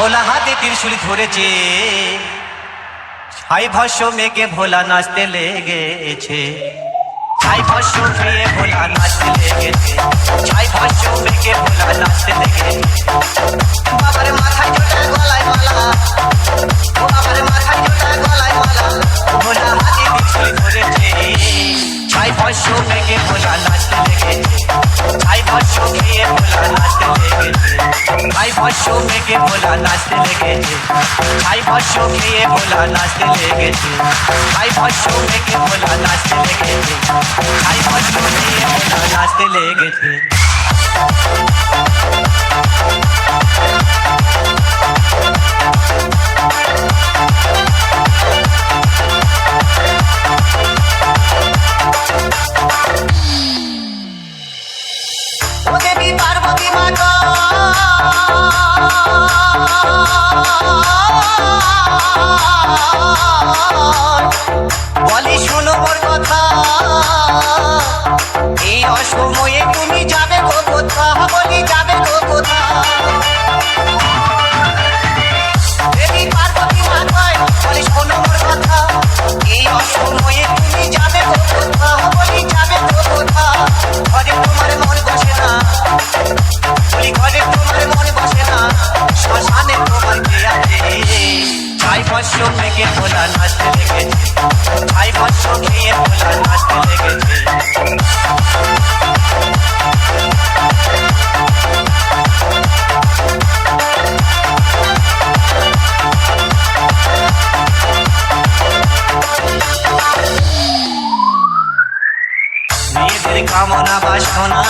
ভোলা হাতে ত্রিশুল ধরেছে। ছাই ভাষ্য মেঘে ভোলা নাচতে লেগেছে। ছাই ভাষ্য মেয়ে ভোলা নাচতে লেগেছে। ছাই ভাষ্য মেঘে ভোলা নাচতে লেগেছে। ভস্য মেঘে ভোলা নাচতে লেগেছে ছাই ভস্য খেয়ে ভোলা নাচতে লেগেছে ছাই ভস্য মেঘে ভোলা নাচতে লেগেছে ছাই ভস্য খেয়ে ভোলা নাচতে লেগেছে ও দেবী পার্বতী মাতা বলি মেয়েদের কামনা বাসনা।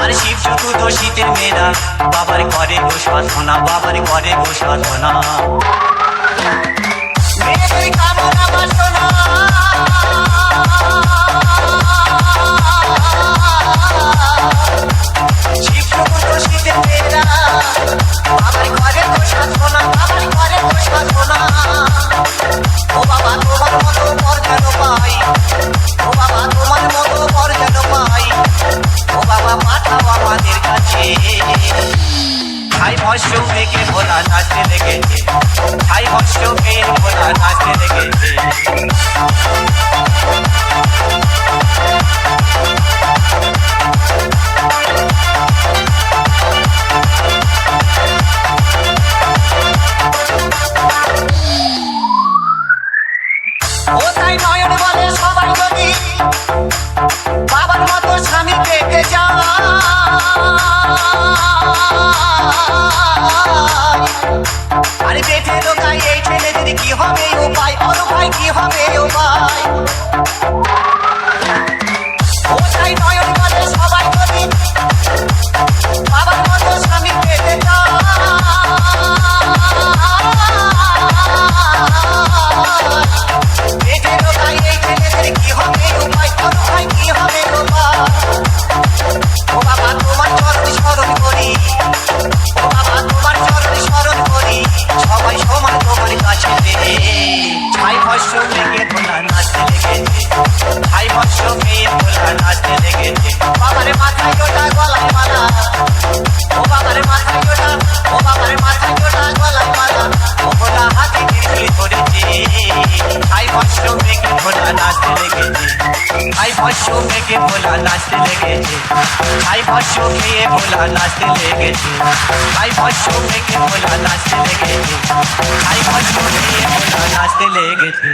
আর শিব চতুর্দশীতে মেয়েরা বাবার ঘরে গো সাধনা বাবার ঘরে গো সাধনা মেঘে ভোলা নাচতে ছাই ভস্য মেঘে ভোলা নাচতে তাই যদি বাবার মতো স্বামী পেতে যায় মেঘে ভোলা নাচতে লেগেছে ভাই ভস্য খেয়ে ভোলা নাচতে লেগেছে ভাই ভস্য খেয়ে ভোলা নাচতে লেগেছে ভাই ভস্য খেয়ে ভোলা নাচতে লেগেছে